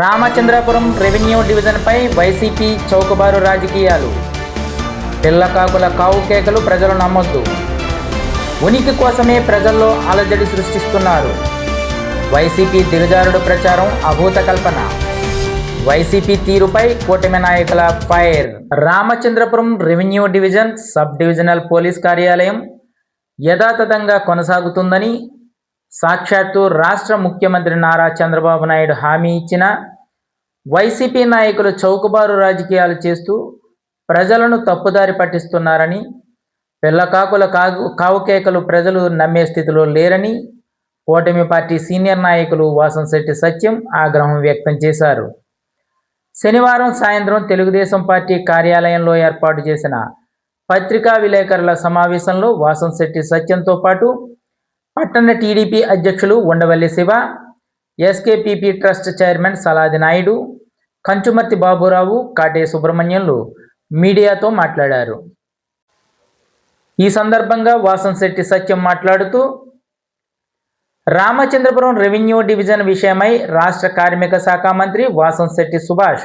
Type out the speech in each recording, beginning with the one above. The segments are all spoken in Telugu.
రామచంద్రపురం రెవెన్యూ డివిజన్పై వైసీపీ చౌకబారు రాజకీయాలు. పిల్లకాకుల కావు కేకలు ప్రజలు నమ్మొద్దు. ఉనికి కోసమే ప్రజల్లో అలజడి సృష్టిస్తున్నారు. వైసీపీ దిగజారుడు ప్రచారం అభూత కల్పన. వైసీపీ తీరుపై కూటమి నాయకుల fire. Ramachandrapuram revenue division sub divisional police కార్యాలయం యథాతథంగా కొనసాగుతుందని సాక్షాత్తు రాష్ట్ర ముఖ్యమంత్రి నారా చంద్రబాబు నాయుడు హామీ ఇచ్చిన వైసీపీ నాయకులు చౌకబారు రాజకీయాలు చేస్తూ ప్రజలను తప్పుదారి పట్టిస్తున్నారని పిల్లకాకుల కాగు కావుకేకలు ప్రజలు నమ్మే స్థితిలో లేరని కూటమి పార్టీ సీనియర్ నాయకులు వాసంశెట్టి సత్యం ఆగ్రహం వ్యక్తం చేశారు. శనివారం సాయంత్రం తెలుగుదేశం పార్టీ కార్యాలయంలో ఏర్పాటు చేసిన పత్రికా విలేకరుల సమావేశంలో వాసంశెట్టి సత్యంతో పాటు పట్టణ టీడీపీ అధ్యక్షులు Undavalli Shiva SKPP trust chairman Saladi Naidu Kanchumarthi Baburao Kate సుబ్రహ్మణ్యంలు మీడియాతో మాట్లాడారు. ఈ సందర్భంగా వాసంశెట్టి సత్యం మాట్లాడుతూ రామచంద్రపురం రెవెన్యూ డివిజన్ విషయమై రాష్ట్ర కార్మిక శాఖ మంత్రి వాసంశెట్టి సుభాష్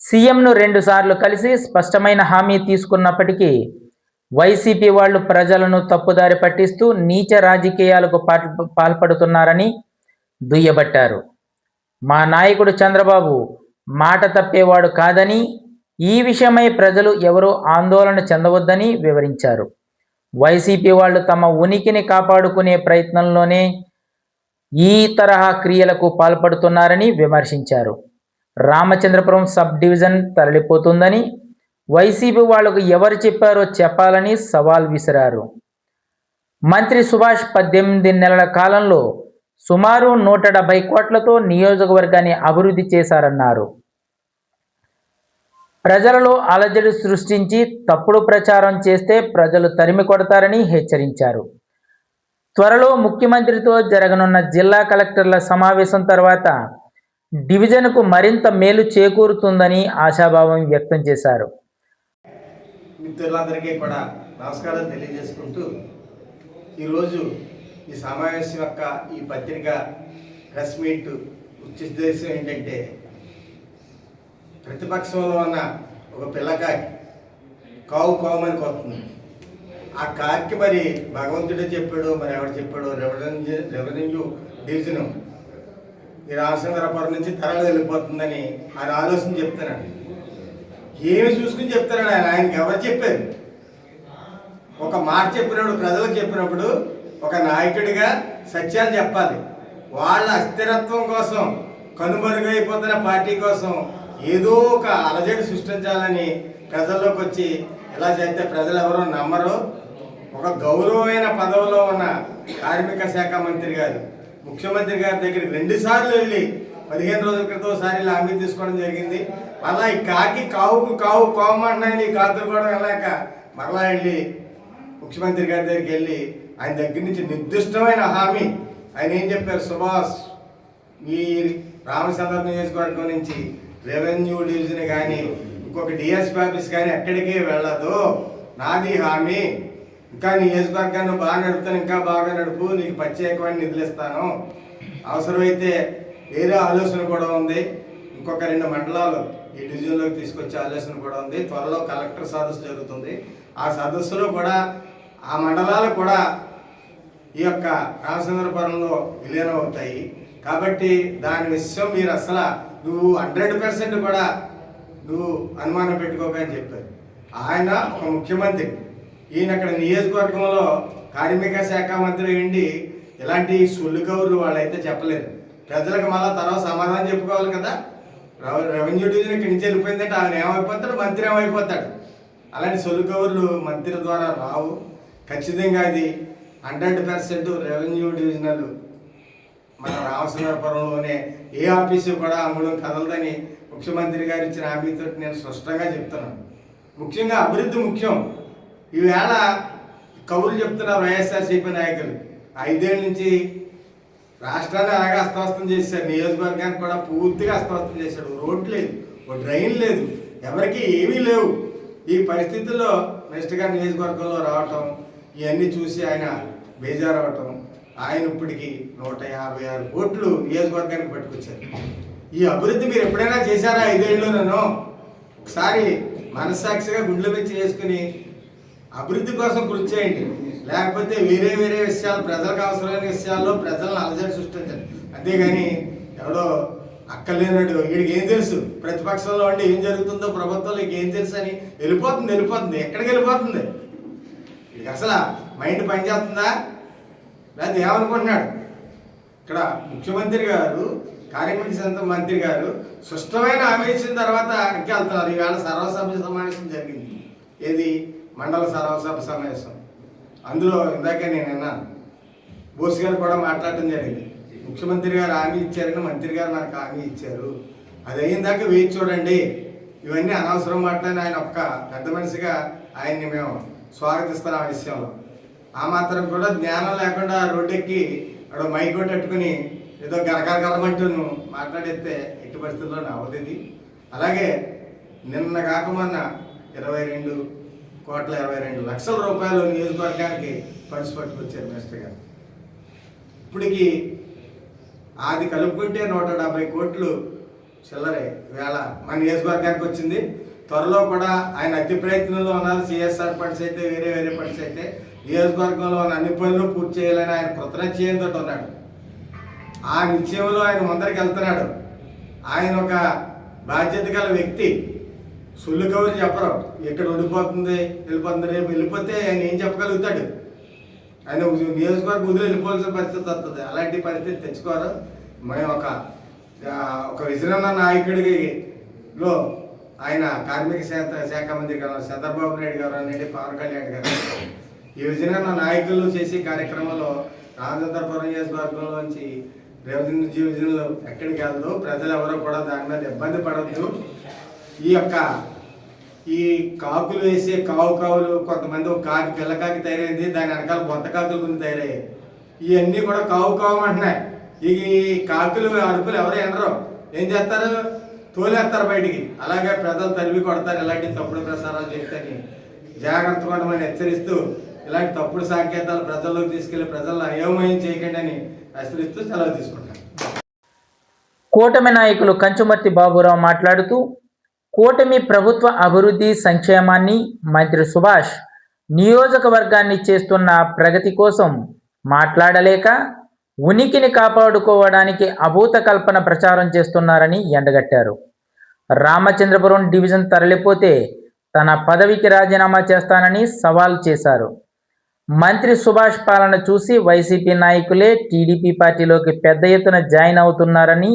సీఎంను రెండుసార్లు కలిసి స్పష్టమైన హామీ తీసుకున్నప్పటికీ వైసీపీ వాళ్ళు ప్రజలను తప్పుదారి పట్టిస్తూ నీచ రాజకీయాలకు పాల్- పాల్పడుతున్నారని దుయ్యబట్టారు. మా నాయకుడు చంద్రబాబు మాట తప్పేవాడు కాదని ఈ విషయమై ప్రజలు ఎవరూ ఆందోళన చెందవద్దని వివరించారు. వైసీపీ వాళ్ళు తమ ఉనికిని కాపాడుకునే ప్రయత్నంలోనే ఈ తరహా క్రియలకు పాల్పడుతున్నారని విమర్శించారు. రామచంద్రపురం సబ్ డివిజన్ తరలిపోతుందని వైసీపీ వాళ్ళకు ఎవరు చెప్పారో చెప్పాలని సవాల్ విసిరారు. మంత్రి సుభాష్ పద్దెనిమిది నెలల కాలంలో సుమారు నూట డెబ్బై కోట్లతో నియోజకవర్గాన్ని అభివృద్ధి చేశారన్నారు. ప్రజలలో అలజడి సృష్టించి తప్పుడు ప్రచారం చేస్తే ప్రజలు తరిమి కొడతారని హెచ్చరించారు. త్వరలో ముఖ్యమంత్రితో జరగనున్న జిల్లా కలెక్టర్ల సమావేశం తర్వాత డివిజన్కు మరింత మేలు చేకూరుతుందని ఆశాభావం వ్యక్తం చేశారు. మిత్రులందరికీ కూడా నమస్కారం తెలియజేసుకుంటూ ఈరోజు ఈ సమావేశం యొక్క ఈ పత్రిక ప్రెస్ మీట్ ఉద్దేశం ఏంటంటే ప్రతిపక్షంలో ఉన్న ఒక పిల్లకాకి కావు కావుమని కొడుతుంది. ఆ కాకి మరి భగవంతుడే చెప్పాడు మరి ఎవడు చెప్పాడు రెవెన్యూ రెవెన్యూ డివిజను. ఈ రామచంద్రపురం నుంచి తరలి వెళ్ళిపోతుందని ఆయన ఆలోచన చెప్తున్నాడు. ఏమి చూసుకుని చెప్తున్నాడు ఆయన? ఆయనకి ఎవరు చెప్పారు? ఒక మాట చెప్పినప్పుడు ప్రజలకు చెప్పినప్పుడు ఒక నాయకుడిగా సత్యాలు చెప్పాలి. వాళ్ళ అస్థిరత్వం కోసం కనుమరుగైపోతున్న పార్టీ కోసం ఏదో ఒక అలజడి సృష్టించాలని ప్రజల్లోకి వచ్చి ఇలా చేస్తే ప్రజలు ఎవరో నమ్మరు? ఒక గౌరవమైన పదవిలో ఉన్న కార్మిక శాఖ మంత్రి గారు ముఖ్యమంత్రి గారి దగ్గరికి రెండుసార్లు వెళ్ళి పదిహేను రోజుల క్రితం ఒకసారి ఇలా హామీ తీసుకోవడం జరిగింది. మళ్ళా ఈ కాకి కావుకు కావు కావమంటున్నాయని కాకులు కూడా వెళ్ళాక మరలా వెళ్ళి ముఖ్యమంత్రి గారి దగ్గరికి వెళ్ళి ఆయన దగ్గర నుంచి నిర్దిష్టమైన హామీ ఆయన ఏం చెప్పారు? సుభాష్ మీ రామచంద్ర నియోజకవర్గం నుంచి రెవెన్యూ డివిజన్ కానీ ఇంకొక డిఎస్పీ ఆఫీస్ కానీ ఎక్కడికి వెళ్ళదు. నాది హామీ. ఇంకా నీ నియోజకవర్గాన్ని బాగా నడుపుతాను ఇంకా బాగా నడుపు నీకు ప్రత్యేకమైన నిధులు ఇస్తాను. అవసరమైతే వేరే ఆలోచన కూడా ఉంది. ఇంకొక రెండు మండలాలు ఈ డివిజన్లోకి తీసుకొచ్చే ఆలోచన కూడా ఉంది. త్వరలో కలెక్టర్ సదస్సు జరుగుతుంది. ఆ సదస్సులో కూడా ఆ మండలాలు కూడా ఈ యొక్క రామచంద్రపురంలో విలీనం అవుతాయి. కాబట్టి దాని విషయం మీరు అసలు నువ్వు హండ్రెడ్ పర్సెంట్ కూడా నువ్వు అనుమానం పెట్టుకోకని చెప్పారు. ఆయన ఒక ముఖ్యమంత్రి. ఈయన అక్కడ నియోజకవర్గంలో కార్మిక శాఖ మంత్రి ఉండి ఇలాంటి సుల్లు కౌరులు వాళ్ళైతే చెప్పలేరు ప్రజలకు మళ్ళా తర్వాత సమాధానం చెప్పుకోవాలి కదా. రెవెన్యూ డివిజన్ ఇక్కడి నుంచి వెళ్ళిపోయిందంటే ఆయన ఏమైపోతాడు? మంత్రి ఏమైపోతాడు? అలాంటి సొల్లు కౌరులు మంత్రి ద్వారా రావు. ఖచ్చితంగా అది హండ్రెడ్ పర్సెంట్ రెవెన్యూ డివిజనల్ మన రామచంద్రపురంలోనే ఏ ఆఫీసు కూడా అమ్మడం కదలదని ముఖ్యమంత్రి గారు ఇచ్చిన హామీతో నేను స్పష్టంగా చెప్తున్నాను. ముఖ్యంగా అభివృద్ధి ముఖ్యం. ఈవేళ కవులు చెప్తున్నారు వైఎస్ఆర్సీపీ నాయకులు ఐదేళ్ళ నుంచి రాష్ట్రాన్ని అలాగే అస్తవ్యస్తం చేశారు. నియోజకవర్గానికి కూడా పూర్తిగా అస్తవ్యస్తం చేశాడు రోడ్ లేదు ఒక డ్రైన్ లేదు ఎవరికి ఏమీ లేవు. ఈ పరిస్థితుల్లో నెక్స్ట్ నియోజకవర్గంలో రావటం ఇవన్నీ చూసి ఆయన బేజారవటం ఆయన ఇప్పటికి నూట యాభై ఆరు కోట్లు నియోజకవర్గానికి పట్టుకొచ్చారు. ఈ అభివృద్ధి మీరు ఎప్పుడైనా చేశారా ఐదేళ్ళు ఒకసారి మనస్సాక్షిగా గుండెల మీద చేసుకుని అభివృద్ధి కోసం కృషి చేయండి. లేకపోతే వేరే వేరే విషయాలు ప్రజలకు అవసరమైన విషయాల్లో ప్రజలను అలజడి సృష్టించండి. అంతేగాని ఎవడో అక్కర్లేనాడు. వీడికి ఏం తెలుసు? ప్రతిపక్షంలో ఉండి ఏం జరుగుతుందో ప్రభుత్వంలో ఏం తెలుసు అని వెళ్ళిపోతుంది వెళ్ళిపోతుంది. ఎక్కడికి వెళ్ళిపోతుంది? వీడికి అసలు మైండ్ పనిచేస్తుందా? లేకపోతే ఏమనుకుంటున్నాడు? ఇక్కడ ముఖ్యమంత్రి గారు కార్యమంత్రి సంత మంత్రి గారు స్పష్టమైన హామీ ఇచ్చిన తర్వాత ఇంకా వెళ్తున్నారు. ఈవేళ సర్వసభ సమావేశం జరిగింది. ఏది? మండల సర్వసభ సమావేశం. అందులో ఇందాకే నేను విన్నాను బోస్ గారు కూడా మాట్లాడటం జరిగింది. ముఖ్యమంత్రి గారు హామీ ఇచ్చారని మంత్రి గారు నాకు హామీ ఇచ్చారు. అది అయిన దాకా వేచి చూడండి. ఇవన్నీ అనవసరం మాట్లాడిన ఆయన ఒక్క పెద్ద మనిషిగా ఆయన్ని మేము స్వాగతిస్తున్నాం ఆ విషయంలో. ఆ మాత్రం కూడా జ్ఞానం లేకుండా రోడ్డెక్కి అక్కడ మైక్ కొట్టట్టుకుని ఏదో గరగరగరమంటూ నువ్వు మాట్లాడేస్తే ఎట్టి పరిస్థితుల్లో నవ్వదు ఇది అలాగే నిన్న కాక మొన్న ఇరవై రెండు కోట్ల ఇరవై రెండు లక్షల రూపాయలు నియోజకవర్గానికి ఫండ్స్ పట్టుకొచ్చారు మినిస్టర్ గారు. ఇప్పటికి అది కలుపుకుంటే నూట డెబ్బై కోట్లు చిల్లరే వేళ మన నియోజకవర్గానికి వచ్చింది. త్వరలో కూడా ఆయన అతి ప్రయత్నంలో ఉన్నారు. సిఎస్ఆర్ ఫండ్స్ అయితే వేరే వేరే ఫండ్స్ అయితే నియోజకవర్గంలో ఉన్న అన్ని పనులు పూర్తి చేయాలని ఆయన కృతనిశ్చయంతో ఉన్నాడు. ఆ నిశ్చయంలో ఆయన ముందరికి వెళ్తున్నాడు. ఆయన ఒక బాధ్యత గల వ్యక్తి. సుల్లు కవులు చెప్పరు. ఇక్కడ ఉండిపోతుంది వెళ్ళిపోతుంది రేపు వెళ్ళిపోతే ఆయన ఏం చెప్పగలుగుతాడు? ఆయన నియోజకవర్గం వదిలి వెళ్ళిపోవాల్సిన పరిస్థితి వస్తుంది. అలాంటి పరిస్థితి తెచ్చుకోరు. మేము ఒక ఒక విజయనగర నాయకుడికి లో ఆయన కార్మిక శాఖ శాఖ మంత్రి గారు చంద్రబాబు నాయుడు గారు అనేది పవన్ కళ్యాణ్ గారు. ఈ విజయనగర నాయకులు చేసే కార్యక్రమంలో రాజేంద్రపురం నియోజకవర్గంలోంచి రెవెన్యూ డివిజన్లు ఎక్కడికి వెళ్దు ప్రజలు ఎవరో కూడా దాని మీద ఇబ్బంది పడద్దు. ఈ యొక్క ఈ కాకులు వేసే కావు కావులు కొంతమంది ఒక కాకి పిల్ల కాకి తయారైంది. దాని వెనకాల బొంత కాకులు కొన్ని తయారయ్యాయి. ఇవన్నీ కూడా కావు కావు అంటున్నాయి. ఈ కాకులు అరుపులు ఎవరు ఎనరు ఏం చేస్తారు? తోలేస్తారు బయటికి. అలాగే ప్రజలు తరివి కొడతారు. ఇలాంటి తప్పుడు ప్రసారాలు చేస్తని జాగ్రత్త ఉండమని హెచ్చరిస్తూ ఇలాంటి తప్పుడు సంకేతాలు ప్రజల్లోకి తీసుకెళ్ళి ప్రజలను అయోమయం చేయకండి అని హెచ్చరిస్తూ సెలవు తీసుకుంటాను కూటమి నాయకులు కంచుమర్తి బాబురావు మాట్లాడుతూ కూటమి ప్రభుత్వ అభివృద్ధి సంక్షేమాన్ని మంత్రి సుభాష్ నియోజకవర్గాన్ని చేస్తున్న ప్రగతి కోసం మాట్లాడలేక ఉనికిని కాపాడుకోవడానికి అభూత కల్పన ప్రచారం చేస్తున్నారని ఎండగట్టారు. రామచంద్రపురం డివిజన్ తరలిపోతే తన పదవికి రాజీనామా చేస్తానని సవాల్ చేశారు. మంత్రి సుభాష్ పాలన చూసి వైసీపీ నాయకులే టీడీపీ పార్టీలోకి పెద్ద ఎత్తున జాయిన్ అవుతున్నారని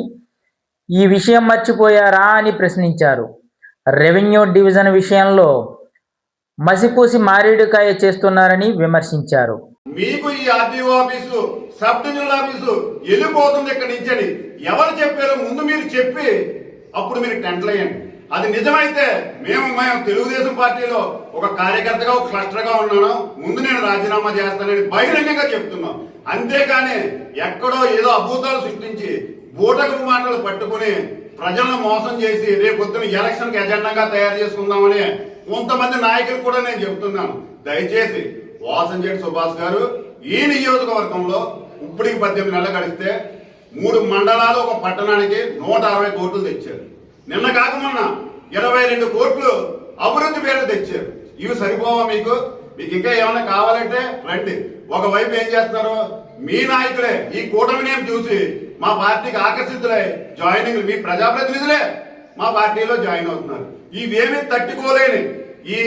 ఈ విషయం మర్చిపోయారా అని ప్రశ్నించారు. రెవెన్యూ డివిజన్ విషయంలో మసిపూసి మారేడుకాయ చేస్తున్నారని విమర్శించారు. మీకు ఈ RTO office sub divisional office వెళ్ళిపోతుంది ఇక్కడి నుంచి అని ఎవరు చెప్పారో ముందు మీరు చెప్పి అప్పుడు మీరు టెంట్లు అయ్యండి అది నిజమైతే మేము మేము తెలుగుదేశం పార్టీలో ఒక కార్యకర్తగా ఒక క్లస్టర్గా ఉన్నాను. ముందు నేను రాజీనామా చేస్తానని బహిరంగంగా చెప్తున్నాం. అంతేకాని ఎక్కడో ఏదో అభూతాలు సృష్టించి బూటకు మాటలు పట్టుకుని ప్రజలను మోసం చేసి రేపొద్దున ఎలక్షన్కి ఎజెండాగా తయారు చేసుకుందామని కొంతమంది నాయకులు కూడా నేను చెప్తున్నాను. దయచేసి వాసంజేటి సుభాష్ గారు ఈ నియోజకవర్గంలో ఇప్పటికి పద్దెనిమిది నెలలు గడిస్తే మూడు మండలాలు ఒక పట్టణానికి నూట అరవై కోట్లు తెచ్చారు. నిన్న కాక మొన్న ఇరవై రెండు కోట్లు అభివృద్ధి పేరు తెచ్చారు. ఇవి సరిపోవా మీకు? మీకు ఇంకా ఏమైనా కావాలంటే రండి. ఒకవైపు ఏం చేస్తున్నారు? మీ నాయకులే ఈ కూటమిని చూసి మా పార్టీకి ఆకర్షితులై జాయినింగ్ మీ ప్రజాప్రతినిధులే మా పార్టీలో జాయిన్ అవుతున్నారు. ఇవేమీ తట్టుకోలేని ఈ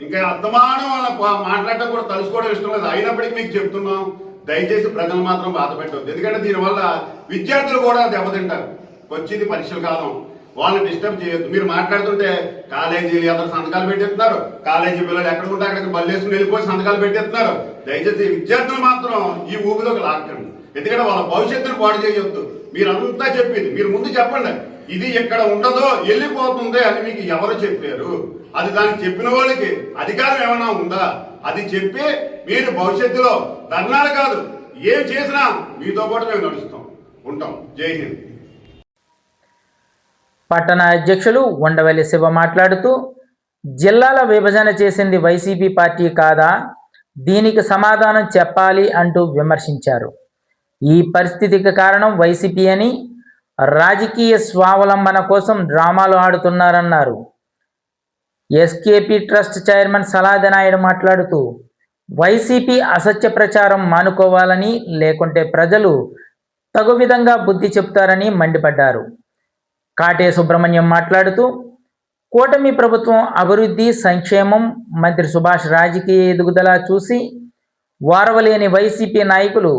ఇంకా అర్థమానం వాళ్ళ మాట్లాడటం కూడా తలుసుకోవడం ఇష్టం లేదు. అయినప్పటికీ మీకు చెప్తున్నాం. దయచేసి ప్రజలు మాత్రం బాధపెట్టవద్దు ఎందుకంటే దీనివల్ల విద్యార్థులు కూడా దెబ్బతింటారు. వచ్చింది పరీక్షల కాలం వాళ్ళని డిస్టర్బ్ చేయొద్దు. మీరు మాట్లాడుతుంటే కాలేజీలు అందరు సంతకాలు పెట్టేస్తున్నారు. కాలేజీ పిల్లలు ఎక్కడ ఉంటే అక్కడికి బల్లేసుకుని వెళ్ళిపోయి సంతకాలు పెట్టేస్తున్నారు. దయచేసి విద్యార్థులు మాత్రం ఈ ఊబిలోకి లాక్కండి ఎందుకంటే వాళ్ళ భవిష్యత్తును పాడు చేయొద్దు. మీరంతా చెప్పింది. మీరు ముందు చెప్పండి. ఇది ఎక్కడ ఉండదో వెళ్ళిపోతుంది అని మీకు ఎవరు చెప్పారు? అది దానికి చెప్పిన వాళ్ళకి అధికారం ఏమైనా ఉందా? అది చెప్పి మీరు భవిష్యత్తులో ధర్నాలు కాదు. ఏం చేసినా మీతో పాటు మేము నడుస్తాం. ఉంటాం. జై హింద్. పట్టణ అధ్యక్షులు ఉండవల్లి శివ మాట్లాడుతూ జిల్లాల విభజన చేసింది వైసీపీ పార్టీ కాదా? దీనికి సమాధానం చెప్పాలి అంటూ విమర్శించారు. ఈ పరిస్థితికి కారణం వైసీపీ అని రాజకీయ స్వావలంబన కోసం డ్రామాలు ఆడుతున్నారన్నారు. ఎస్కేపీ ట్రస్ట్ చైర్మన్ సలాదనాయుడు మాట్లాడుతూ వైసీపీ అసత్య ప్రచారం మానుకోవాలని లేకుంటే ప్రజలు తగు విధంగా బుద్ధి చెప్తారని మండిపడ్డారు. కాటే సుబ్రహ్మణ్యం మాట్లాడుతూ కూటమి ప్రభుత్వం అభివృద్ధి సంక్షేమం మంత్రి సుభాష్ రాజకీయ ఎదుగుదల చూసి వారవలేని వైసీపీ నాయకులు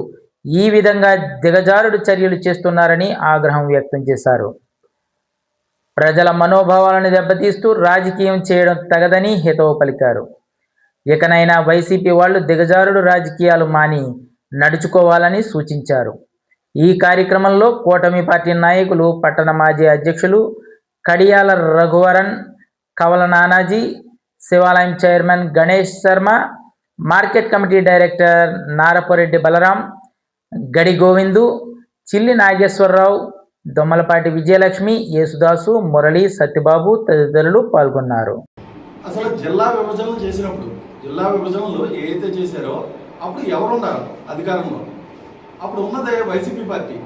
ఈ విధంగా దిగజారుడు చర్యలు చేస్తున్నారని ఆగ్రహం వ్యక్తం చేశారు. ప్రజల మనోభావాలను దెబ్బతీస్తూ రాజకీయం చేయడం తగదని హితవు పలికారు. ఇకనైనా వైసీపీ వాళ్ళు దిగజారుడు రాజకీయాలు మాని నడుచుకోవాలని సూచించారు. ఈ కార్యక్రమంలో కూటమి పార్టీ నాయకులు పట్టణ మాజీ అధ్యక్షులు కడియాల Raghuvaran Kavala Nanaji Shivalayam chairman Ganesh Sharma market committee director Narapareddy Balaram Gadi Govindu Chilli Nageswararao Dommalapati Vijayalakshmi Yesudas Murali Satyababu తదితరులు పాల్గొన్నారు. అసలు జిల్లా విభజనలు చేసినప్పుడు జిల్లా విభజనలు ఏదైతే చేశారో అప్పుడు ఎవరున్నారు అధికారంలో? అప్పుడు ఉన్నదే వైసీపీ పార్టీ.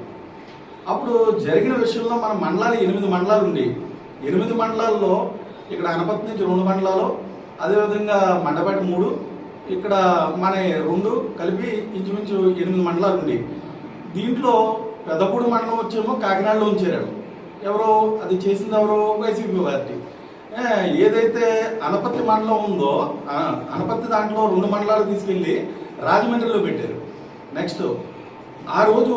అప్పుడు జరిగిన విషయంలో మన మండలాలు ఎనిమిది మండలాలు ఉండి ఎనిమిది మండలాల్లో ఇక్కడ అనపతి నుంచి రెండు మండలాలు అదేవిధంగా మండపేట మూడు ఇక్కడ మన రెండు కలిపి ఇంచుమించు ఎనిమిది మండలాలు ఉండి. దీంట్లో పెద్దపూడి మండలం వచ్చేమో కాకినాడలో ఉంచారు ఎవరో అది చేసింది ఎవరో వైసీపీ పార్టీ. ఏదైతే అనపత్తి మండలం ఉందో అనపత్తి దాంట్లో రెండు మండలాలు తీసుకెళ్ళి రాజమండ్రిలో పెట్టారు. నెక్స్ట్ ఆ రోజు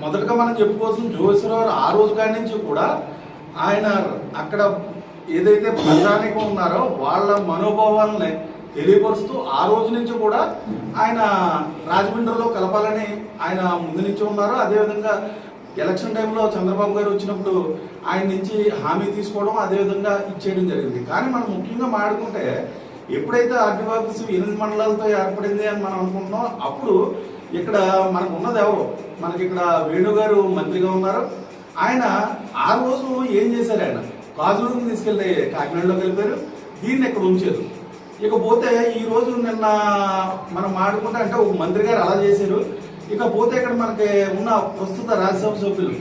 మొదటగా మనం చెప్పుకోవాల్సిన జోగేశ్వరరావు ఆ రోజు కాడి నుంచి కూడా ఆయన అక్కడ ఏదైతే ప్రజానికం ఉన్నారో వాళ్ళ మనోభావాలని తెలియపరుస్తూ ఆ రోజు నుంచి కూడా ఆయన రాజమండ్రిలో కలపాలని ఆయన ముందు నుంచి ఉన్నారు. అదేవిధంగా ఎలక్షన్ టైంలో చంద్రబాబు గారు వచ్చినప్పుడు ఆయన నుంచి హామీ తీసుకోవడం అదేవిధంగా ఇచ్చేయడం జరిగింది. కానీ మనం ముఖ్యంగా మాట్లాడుకుంటే ఎప్పుడైతే ఆర్టీ ఆఫీసు ఎనిమిది మండలాలతో ఏర్పడింది అని మనం అనుకుంటున్నాం అప్పుడు ఇక్కడ మనకు ఉన్నది ఎవరు? మనకి ఇక్కడ వేణుగారు మంత్రిగా ఉన్నారు. ఆయన ఆ రోజు ఏం చేశారు ఆయన? కాజులకు తీసుకెళ్ళి కాకినాడలో కలిపారు. దీన్ని ఇక్కడ ఉంచారు. ఇకపోతే ఈ రోజు నిన్న మనం మాడుకుంటే అంటే ఒక మంత్రి గారు అలా చేశారు. ఇకపోతే ఇక్కడ మనకి ఉన్న ప్రస్తుత రాజ్యసభ సభ్యులు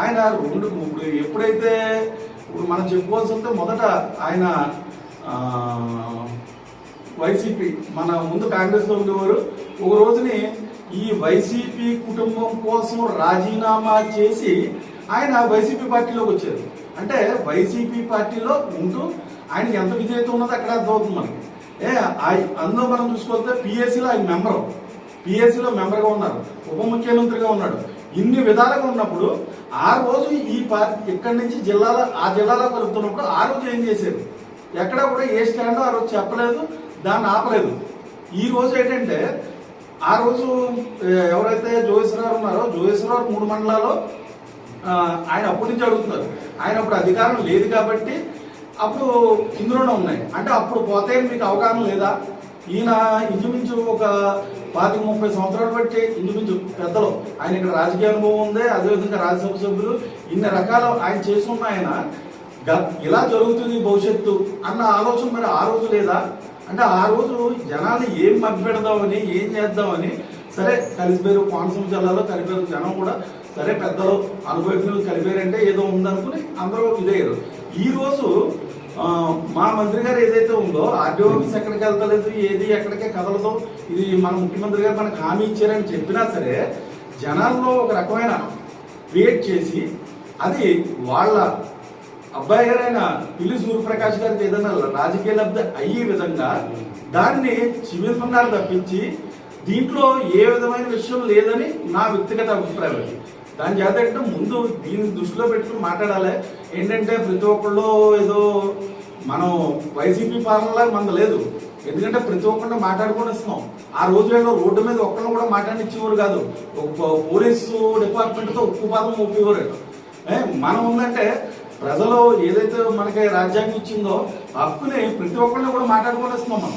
ఆయన రెండు ఇప్పుడు ఎప్పుడైతే ఇప్పుడు మనం చెప్పుకోవాల్సి వస్తే మొదట ఆయన వైసీపీ మన ముందు కాంగ్రెస్లో ఉండేవారు. ఒక రోజుని ఈ వైసీపీ కుటుంబం కోసం రాజీనామా చేసి ఆయన వైసీపీ పార్టీలోకి వచ్చారు. అంటే వైసీపీ పార్టీలో ఉంటూ ఆయన ఎంత విజేత ఉన్నదో అక్కడ అర్థమవుతుంది మనకి. ఏ అందులో మనం చూసుకొస్తే పిఎస్సిలో ఆయన మెంబరు. పిఎస్సిలో మెంబర్గా ఉన్నారు. ఉప ముఖ్యమంత్రిగా ఉన్నాడు. ఇన్ని విధాలుగా ఉన్నప్పుడు ఆ రోజు ఈ పార్టీ ఇక్కడి నుంచి జిల్లాలో ఆ జిల్లాలో కలుపుతున్నప్పుడు ఆ రోజు ఏం చేశారు? ఎక్కడ కూడా ఏ స్టాండో ఆ రోజు చెప్పలేదు దాన్ని ఆపలేదు. ఈ రోజు ఏంటంటే ఆ రోజు ఎవరైతే ఎవరైతే జోగేశ్వరరావు ఉన్నారో జోగేశ్వరరావు మూడు మండలాల్లో ఆయన అప్పటి నుంచి అడుగుతున్నారు. ఆయన అప్పుడు అధికారం లేదు కాబట్టి అప్పుడు ఇందులోనే ఉన్నాయి. అంటే అప్పుడు పోతే మీకు అవగాహన లేదా? ఈయన ఇంచుమించు ఒక పాతిక ముప్పై సంవత్సరాలు బట్టి ఇంచుమించు పెద్దలు. ఆయన ఇక్కడ రాజకీయ అనుభవం ఉంది అదేవిధంగా రాజ్యసభ సభ్యులు. ఇన్ని రకాలు ఆయన చేస్తున్న ఆయన గ- ఇలా జరుగుతుంది భవిష్యత్తు అన్న ఆలోచన మరి ఆ రోజు లేదా? అంటే ఆ రోజు జనాన్ని ఏం మభ్యపెడదామని ఏం చేద్దామని సరే కలిసిపోయారు కోనసీమ జిల్లాలో కలిపారు జనం కూడా సరే పెద్దలు అనుభవజ్ఞులు కలిపారంటే ఏదో ఉందనుకుని అందరూ ఇదయ్యారు ఈరోజు మా మంత్రి గారు ఏదైతే ఉందో ఆర్డీఓ ఆఫీస్ ఎక్కడికి వెళ్తలేదు ఏది ఎక్కడికే కదలదు ఇది మన ముఖ్యమంత్రి గారు మనకు హామీ ఇచ్చారని చెప్పినా సరే జనాల్లో ఒక రకమైన క్రియేట్ చేసి అది వాళ్ళ అబ్బాయి గారైనా పిల్లి సూర్యప్రకాష్ గారికి ఏదైనా రాజకీయ లబ్ధి అయ్యే విధంగా దాన్ని చివిస్తున్నారు తప్పించి దీంట్లో ఏ విధమైన విషయం లేదని నా వ్యక్తిగత అభిప్రాయం అది. దాని చేత ముందు దీన్ని దృష్టిలో పెట్టుకుని మాట్లాడాలి. ఏంటంటే ప్రతి ఒక్కళ్ళు ఏదో మనం వైసీపీ పాలనలా మన లేదు. ఎందుకంటే ప్రతి ఒక్కరిని మాట్లాడుకొని ఇస్తున్నాం ఆ రోజు ఏదో రోడ్డు మీద ఒక్కరిని కూడా మాట్లాడిచ్చేవారు కాదు. ఒక పోలీసు డిపార్ట్మెంట్తో ఉప్పు పాదం ఒప్పేవారు ఏ, మనం ఉందంటే ప్రజలు ఏదైతే మనకి రాజ్యాంగం ఇచ్చిందో హక్కుని ప్రతి ఒక్కరిని కూడా మాట్లాడుకొని మనం.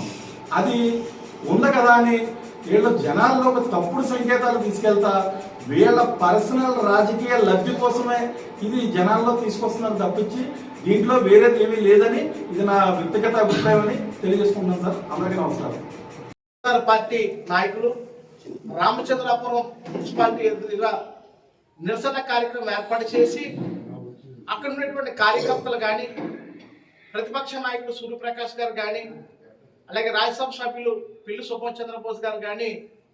అది ఉంది కదా అని వీళ్ళ జనాల్లో ఒక తప్పుడు సంకేతాలు తీసుకెళ్తా వీళ్ళ పర్సనల్ రాజకీయ లబ్ధి కోసమే ఇది జనాల్లో తీసుకొస్తున్నారు తప్పించి దీంట్లో వేరేది ఏమీ లేదని ఇది నా వ్యక్తిగత అభిప్రాయం అని తెలియజేసుకుంటున్నాను సార్. అందరికీ నమస్కారం. పార్టీ నాయకులు రామచంద్రాపురం మున్సిపాలిటీ ఎదురుగా నిరసన కార్యక్రమం ఏర్పాటు చేసి అక్కడ ఉన్నటువంటి కార్యకర్తలు కానీ ప్రతిపక్ష నాయకుడు సూర్యప్రకాష్ గారు కానీ అలాగే రాజ్యసభ సభ్యులు పిల్లి సుభాష్ చంద్రబోస్ గారు కానీ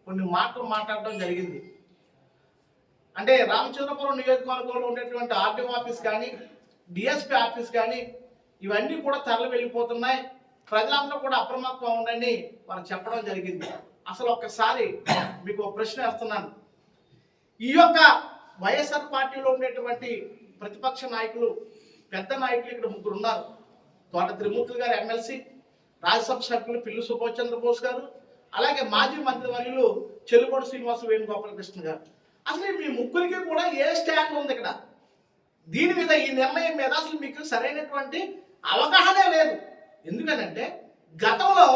కొన్ని మాటలు మాట్లాడడం జరిగింది. అంటే రామచంద్రపురం నియోజకవర్గంలో ఉండేటువంటి ఆర్డీఓ ఆఫీస్ కానీ డిఎస్పీ ఆఫీస్ కానీ ఇవన్నీ కూడా తరలి వెళ్ళిపోతున్నాయి. ప్రజలందరూ కూడా అప్రమత్తం ఉండండి వారు చెప్పడం జరిగింది. అసలు ఒక్కసారి మీకు ఒక ప్రశ్న వేస్తున్నాను. ఈ యొక్క వైఎస్ఆర్ పార్టీలో ఉండేటువంటి ప్రతిపక్ష నాయకులు పెద్ద నాయకులు ఇక్కడ ముగ్గురు ఉన్నారు. తోట త్రిమూర్తులు గారు ఎమ్మెల్సీ రాజ్యసభ సభ్యులు పిల్లు సుభాష్ చంద్రబోస్ గారు అలాగే మాజీ మంత్రివర్యులు చెలుగోడు శ్రీనివాస వేణుగోపాలకృష్ణ గారు. అసలు మీ ముగ్గురికి కూడా ఏ స్టాండ్ ఉంది ఇక్కడ? దీని మీద ఈ నిర్ణయం మీద అసలు మీకు సరైనటువంటి అవగాహనే లేదు. ఎందుకనంటే గతంలో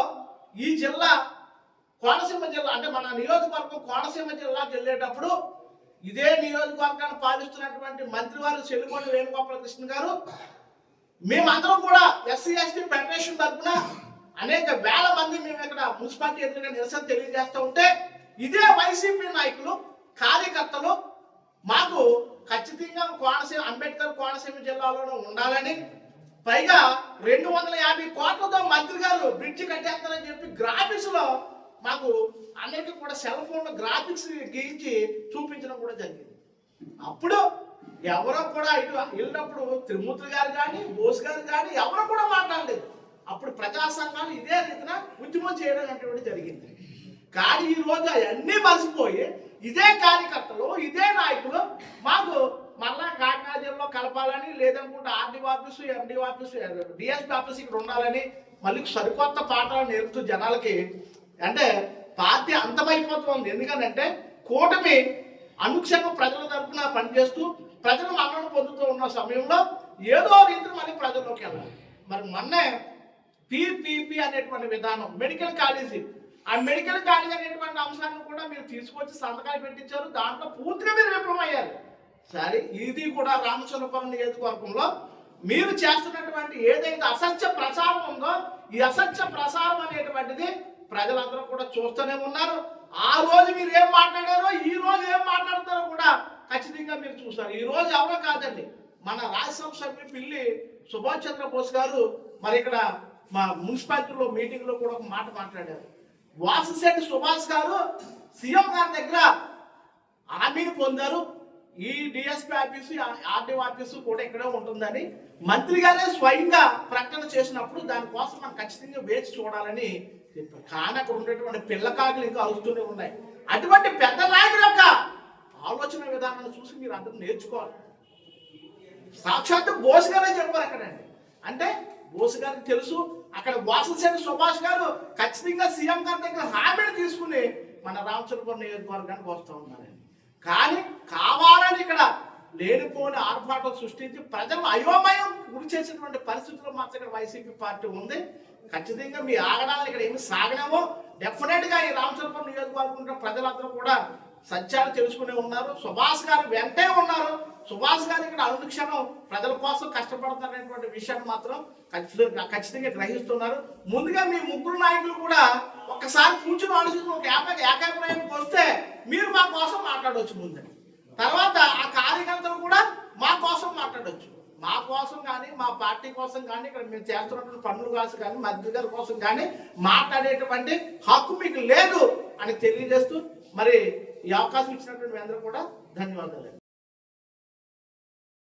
ఈ జిల్లా కోనసీమ జిల్లా అంటే మన నియోజకవర్గం కోనసీమ జిల్లాకి వెళ్ళేటప్పుడు ఇదే నియోజకవర్గాన్ని పాలిస్తున్నటువంటి మంత్రివారు చెల్లికొండ వేణుగోపాల కృష్ణ గారు మేమందరం కూడా ఎస్సీ ఎస్టీ ఫెడరేషన్ తరఫున అనేక వేల మంది మేము ఇక్కడ మున్సిపాలిటీ ఎదురుగా నిరసన తెలియజేస్తూ ఉంటే ఇదే వైసీపీ నాయకులు కార్యకర్తలు మాకు ఖచ్చితంగా కోనసీమ అంబేద్కర్ కోనసీమ జిల్లాలోనూ ఉండాలని పైగా రెండు వందల యాభై కోట్లతో మంత్రి గారు బ్రిడ్జ్ కట్టేస్తారని చెప్పి గ్రాఫిక్స్లో మాకు అందరికీ కూడా సెల్ ఫోన్ గ్రాఫిక్స్ గీయించి చూపించడం కూడా జరిగింది. అప్పుడు ఎవరో కూడా ఇటు వెళ్ళినప్పుడు త్రిమూర్తి గారు కానీ బోస్ గారు కానీ ఎవరు కూడా మాట్లాడలేదు. అప్పుడు ప్రజా సంఘాలు ఇదే రీతిన ఉద్యమం చేయడం అనేటువంటి జరిగింది. కానీ ఈ రోజు అవన్నీ మర్చిపోయి ఇదే కార్యకర్తలు ఇదే నాయకులు మాకు మళ్ళా కాకినాడ జిల్లాలో కలపాలని లేదనుకుంటే RD office MD office DSP office ఇక్కడ ఉండాలని మళ్ళీ సరికొత్త పాఠాలు నేర్పుతూ జనాలకి అంటే పార్టీ అంతమైపోతుంది. ఎందుకంటే కూటమి అనుక్షణం ప్రజల తరపున పనిచేస్తూ ప్రజలు మన్నను పొందుతూ ఉన్న సమయంలో ఏదో రీతిలో మళ్ళీ ప్రజల్లోకి వెళ్ళాలి. మరి మొన్నే పిపిపి అనేటువంటి విధానం మెడికల్ కాలేజీ ఆ మెడికల్ కాలేజ్ అనేటువంటి అంశాన్ని కూడా మీరు తీసుకొచ్చి సంతకాలు పెట్టించారు. దాంట్లో పూర్తిగా మీరు విఫలమయ్యారు. సరే ఇది కూడా రామచంద్రపురం నియోజకవర్గంలో మీరు చేస్తున్నటువంటి ఏదైతే అసత్య ప్రచారం ఉందో ఈ అసత్య ప్రసారం అనేటువంటిది ప్రజలందరూ కూడా చూస్తూనే ఉన్నారు. ఆ రోజు మీరు ఏం మాట్లాడారో ఈ రోజు ఏం మాట్లాడతారో కూడా ఖచ్చితంగా మీరు చూస్తారు. ఈ రోజు ఎవరో కాదండి మన రాజ్యసభ సభ్యులు పిల్లి సుభాష్ చంద్రబోస్ గారు మరి ఇక్కడ మా మున్సిపాలిటీలో మీటింగ్లో కూడా ఒక మాట మాట్లాడారు. వాసిశెట్టి సుభాష్ గారు సీఎం గారి దగ్గర హామీని పొందారు. ఈ డిఎస్పీ ఆఫీసు ఆర్డీఓ ఆఫీసు కూడా ఇక్కడే ఉంటుందని మంత్రి గారే స్వయంగా ప్రకటన చేసినప్పుడు దానికోసం మనం ఖచ్చితంగా వేచి చూడాలని చెప్పారు. కానీ అక్కడ ఉండేటువంటి పిల్లకాకులు ఇంకా అరుస్తూనే ఉన్నాయి. అటువంటి పెద్ద నాయకుల యొక్క ఆలోచన విధానాన్ని చూసి మీరు అందరూ నేర్చుకోవాలి. సాక్షాత్తు బోస్ గారే చెప్పారు అక్కడండి అంటే బోస్ గారికి తెలుసు అక్కడ వాసనశేఖర్ సుభాష్ గారు ఖచ్చితంగా సీఎం గారి దగ్గర హామీని తీసుకుని మన రామచంద్రపురం నియోజకవర్గానికి వస్తూ ఉన్నారు. కానీ కావాలని ఇక్కడ లేనిపోని ఆర్భాటం సృష్టించి ప్రజలు అయోమయం గురి చేసినటువంటి పరిస్థితుల్లో మాత్రం ఇక్కడ వైసీపీ పార్టీ ఉంది. ఖచ్చితంగా మీ ఆగడాలను ఇక్కడ ఏమి సాగనేమో డెఫినెట్గా ఈ రామచంద్రపురం నియోజకవర్గంలో ప్రజలందరూ కూడా సత్యాలు తెలుసుకునే ఉన్నారు. సుభాష్ గారు వెంటే ఉన్నారు. సుభాష్ గారు ఇక్కడ అనుక్షణం ప్రజల కోసం కష్టపడుతున్నటువంటి విషయాన్ని మాత్రం ఖచ్చితంగా ఖచ్చితంగా గ్రహిస్తున్నారు. ముందుగా మీ ముగ్గురు నాయకులు కూడా ఒక్కసారి కూర్చుని ఆలోచించి ఒక ఏక ఏకాభిప్రాయానికి వస్తే మీరు మా కోసం మాట్లాడవచ్చు ముందని తర్వాత ఆ కార్యకర్తలు కూడా మా కోసం మాట్లాడవచ్చు. మా కోసం కానీ మా పార్టీ కోసం కానీ ఇక్కడ మేము చేస్తున్నటువంటి పనుల కోసం కానీ మంత్రి కోసం కానీ మాట్లాడేటువంటి హక్కు మీకు లేదు అని తెలియజేస్తూ మరి ఈ అవకాశం ఇచ్చినటువంటి మీ అందరూ కూడా ధన్యవాదాలు.